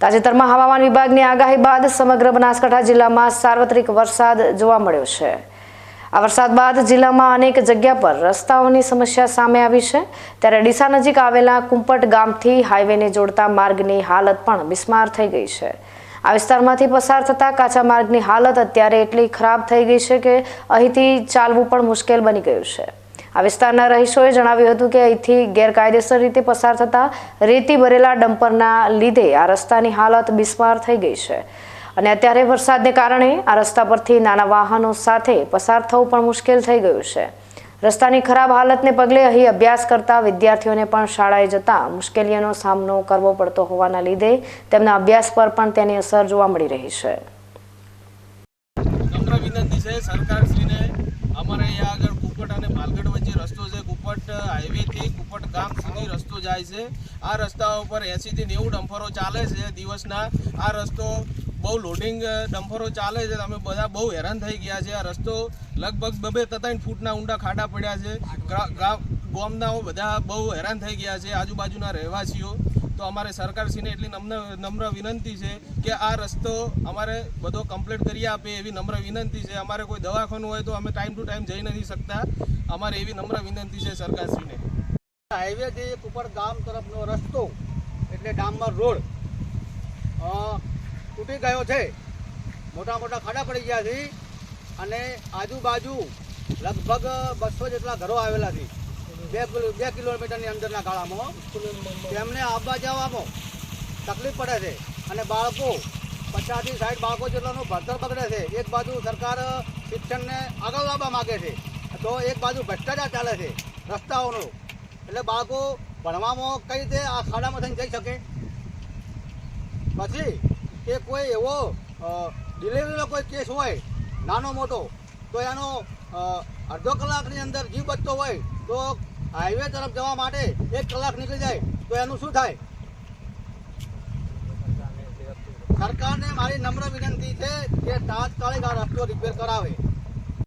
તાજેતરમાં હવામાન વિભાગની આગાહી બાદ સમગ્ર બનાસકાંઠા જિલ્લામાં સાર્વત્રિક વરસાદ જોવા મળ્યો છે. આ વરસાદ બાદ જિલ્લામાં અનેક જગ્યા પર રસ્તાઓની સમસ્યા સામે આવી છે. ત્યારે ડીસા નજીક આવેલા કુંપટ ગામથી હાઈવેને જોડતા માર્ગની હાલત પણ બિસ્માર થઈ ગઈ છે. આ વિસ્તારમાંથી પસાર થતા કાચા માર્ગની હાલત અત્યારે એટલી ખરાબ થઈ ગઈ છે કે અહીંથી ચાલવું પણ મુશ્કેલ બની ગયું છે. આ વિસ્તારના રહીશોએ જણાવ્યું હતું કે અહીંથી ગેરકાયદેસર રીતે પસાર થતા રેતી ભરેલા ડમ્પરના લીધે આ રસ્તાની હાલત બિસ્માર થઈ ગઈ છે. અને અત્યારે વરસાદને કારણે આ રસ્તા પરથી નાના વાહનો સાથે પસાર થવું પણ મુશ્કેલ થઈ ગયું છે. રસ્તાની ખરાબ હાલતને પગલે અહીં અભ્યાસ કરતા વિદ્યાર્થીઓને પણ શાળાએ જતા મુશ્કેલીઓનો સામનો કરવો પડતો હોવાના લીધે તેમના અભ્યાસ પર પણ તેની અસર જોવા મળી રહી છે. વિનંતી છે સરકારશ્રીને. અમારે અહીંયા આગળ કુપટ અને માલગઢ વચ્ચે રસ્તો છે કુપટ હાઈવેથી કુપટ ગામ સુધી રસ્તો જાય છે. આ રસ્તા ઉપર એંસીથી નેવું ડમ્ફરો ચાલે છે દિવસના. આ રસ્તો બહુ લોડિંગ ડમ્ફરો ચાલે છે. અમે બધા બહુ હેરાન થઈ ગયા છે. આ રસ્તો લગભગ બબે ત્રણ ફૂટના ઊંડા ખાડા પડ્યા છે. ગામનાઓ બધા બહુ હેરાન થઈ ગયા છે, આજુબાજુના રહેવાસીઓ. તો અમારે સરકારશ્રીને એટલી નમ્ર નમ્ર વિનંતી છે કે આ રસ્તો અમારે બધો કમ્પ્લીટ કરી આપે એવી નમ્ર વિનંતી છે. અમારે કોઈ દવાખાનું હોય તો અમે ટાઈમ ટુ ટાઈમ જઈ નથી શકતા. અમારે એવી નમ્ર વિનંતી છે સરકારશ્રીને. હાઈવેથી ઉપર ગામ તરફનો રસ્તો, એટલે ડામર રોડ તૂટી ગયો છે. મોટા મોટા ખાડા પડી ગયા છે અને આજુબાજુ લગભગ બસો જેટલા ઘરો આવેલા છે. બે બે કિલોમીટરની અંદરના ગાળામાં. તેમને આવવા જવામાં તકલીફ પડે છે અને બાળકો પચાસથી સાઠ બાળકો જેટલાનું ભણતર બગડે છે. એક બાજુ સરકાર શિક્ષણને આગળ લાવવા માગે છે. તો એક બાજુ ભ્રષ્ટાચાર ચાલે છે રસ્તાઓનો. એટલે બાળકો, ભણવામાં કઈ રીતે આ ખાડામાં થઈને જઈ શકે? પછી કે કોઈ એવો ડિલિવરીનો કોઈ કેસ હોય, નાનો મોટો, તો એનો અડધો કલાકની અંદર જીવ બચતો હોય, તો હાઈવે તરફ જવા માટે એક કલાક નીકળી જાય, તો એનું શું થાય? સરકારને મારી નમ્ર વિનંતી છે કે તાત્કાલિક આ રસ્તો રિપેર કરાવે.